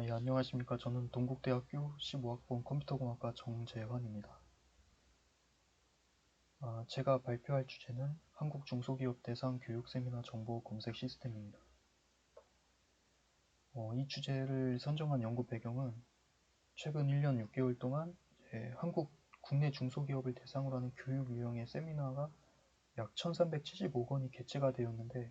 아, 예, 안녕하십니까. 저는 동국대학교 15학번 컴퓨터공학과 정재환입니다. 아, 제가 발표할 주제는 한국 중소기업 대상 교육 세미나 정보 검색 시스템입니다. 어, 이 주제를 선정한 연구 배경은 최근 1년 6개월 동안 한국 국내 중소기업을 대상으로 하는 교육 유형의 세미나가 약 1375건이 개최가 되었는데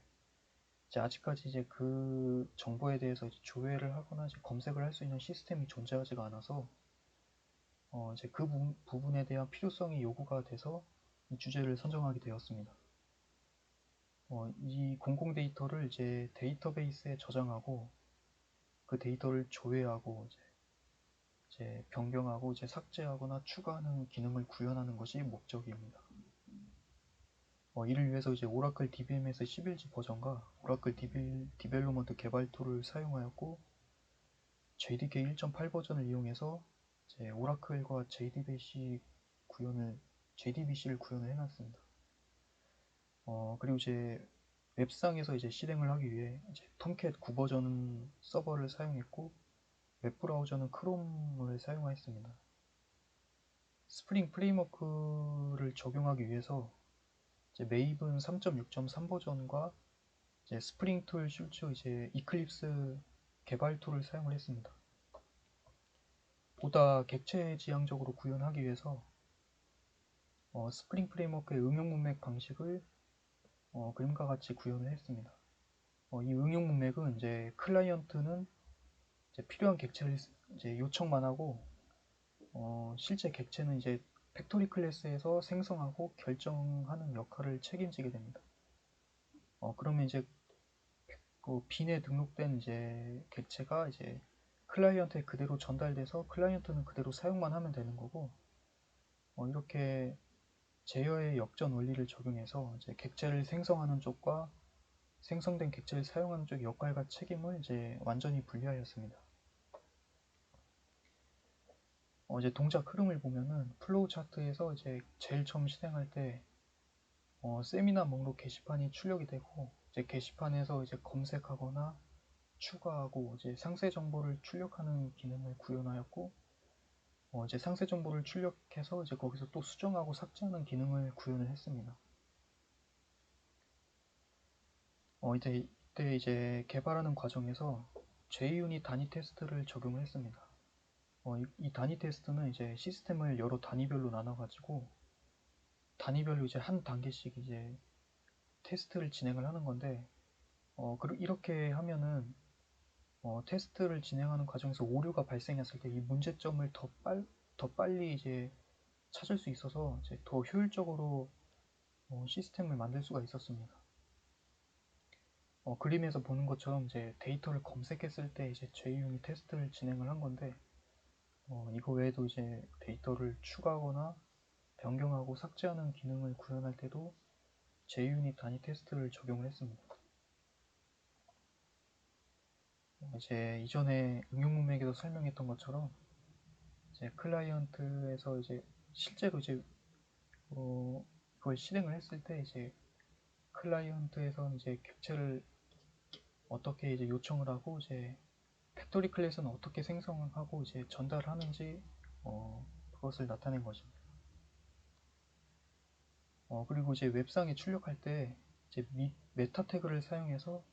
이제 아직까지 이제 그 정보에 대해서 이제 조회를 하거나 이제 검색을 할 수 있는 시스템이 존재하지가 않아서 어 이제 그 부, 부분에 대한 필요성이 요구가 돼서 이 주제를 선정하게 되었습니다. 어, 이 공공 데이터를 이제 데이터베이스에 저장하고 그 데이터를 조회하고 이제, 이제 변경하고 이제 삭제하거나 추가하는 기능을 구현하는 것이 목적입니다. 어, 이를 위해서 이제 오라클 DBMS 11지 버전과 오라클 디빌, 디벨로먼트 개발 툴을 사용하였고 JDK 1.8 버전을 이용해서 이제 오라클과 JDBC 구현을 JDBC를 구현을 해놨습니다. 어, 그리고 이제 웹상에서 이제 실행을 하기 위해 이제 톰캣 9 버전 서버를 사용했고 웹브라우저는 크롬을 사용하였습니다. 스프링 프레임워크를 적용하기 위해서 메이븐 3.6.3 버전과 이제 스프링 툴 슈츠 이제 이클립스 개발 툴을 사용을 했습니다. 보다 객체 지향적으로 구현하기 위해서 어, 스프링 프레임워크의 응용 문맥 방식을 어, 그림과 같이 구현을 했습니다. 어, 이 응용 문맥은 이제 클라이언트는 이제 필요한 객체를 이제 요청만 하고 어, 실제 객체는 이제 팩토리 클래스에서 생성하고 결정하는 역할을 책임지게 됩니다. 어, 그러면 이제 그 빈에 등록된 이제 객체가 이제 클라이언트에 그대로 전달돼서 클라이언트는 그대로 사용만 하면 되는 거고 어, 이렇게 제어의 역전 원리를 적용해서 이제 객체를 생성하는 쪽과 생성된 객체를 사용하는 쪽의 역할과 책임을 이제 완전히 분리하였습니다. 어, 이제 동작 흐름을 보면은 플로우 차트에서 이제 제일 처음 실행할 때 어, 세미나 목록 게시판이 출력이 되고 이제 게시판에서 이제 검색하거나 추가하고 이제 상세 정보를 출력하는 기능을 구현하였고 어, 이제 상세 정보를 출력해서 이제 거기서 또 수정하고 삭제하는 기능을 구현을 했습니다. 어, 이제 이때 이제 개발하는 과정에서 JUnit 단위 테스트를 적용을 했습니다. 어, 이, 이, 단위 테스트는 이제 시스템을 여러 단위별로 나눠가지고 단위별로 이제 한 단계씩 이제 테스트를 진행을 하는 건데 어, 이렇게 하면은 어, 테스트를 진행하는 과정에서 오류가 발생했을 때 이 문제점을 더, 빨, 더 빨리 이제 찾을 수 있어서 이제 더 효율적으로 어, 시스템을 만들 수가 있었습니다. 어, 그림에서 보는 것처럼 이제 데이터를 검색했을 때 이제 JUnit 테스트를 진행을 한 건데 어, 이거 외에도 이제 데이터를 추가하거나 변경하고 삭제하는 기능을 구현할 때도 JUnit 단위 테스트를 적용을 했습니다. 어, 이제 이전에 응용 문맥에서 설명했던 것처럼 이제 클라이언트에서 이제 실제로 이제 어, 그걸 실행을 했을 때 이제 클라이언트에서 이제 객체를 어떻게 이제 요청을 하고 이제 팩토리 클래스는 어떻게 생성하고 이제 전달하는지 어, 그것을 나타낸 것입니다. 어, 그리고 이제 웹상에 출력할 때 이제 미, 메타 태그를 사용해서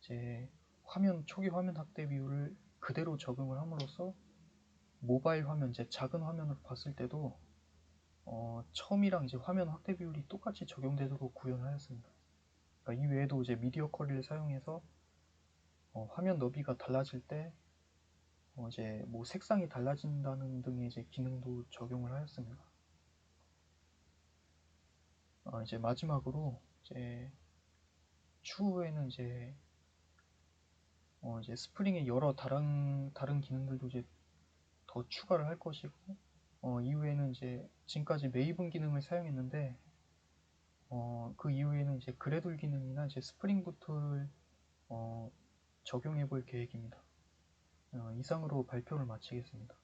이제 화면 초기 화면 확대 비율을 그대로 적용을 함으로써 모바일 화면 이제 작은 화면으로 봤을 때도 어, 처음이랑 이제 화면 확대 비율이 똑같이 적용되도록 구현하였습니다. 그러니까 이 외에도 이제 미디어 쿼리를 사용해서 어, 화면 너비가 달라질 때 어, 이제 뭐 색상이 달라진다는 등의 이제 기능도 적용을 하였습니다. 어, 이제 마지막으로 이제 추후에는 이제 어, 이제 스프링의 여러 다른 다른 기능들도 이제 더 추가를 할 것이고 어, 이후에는 이제 지금까지 메이븐 기능을 사용했는데 어, 그 이후에는 이제 그래돌 기능이나 이제 스프링 부트를 어, 적용해 볼 계획입니다. 어, 이상으로 발표를 마치겠습니다.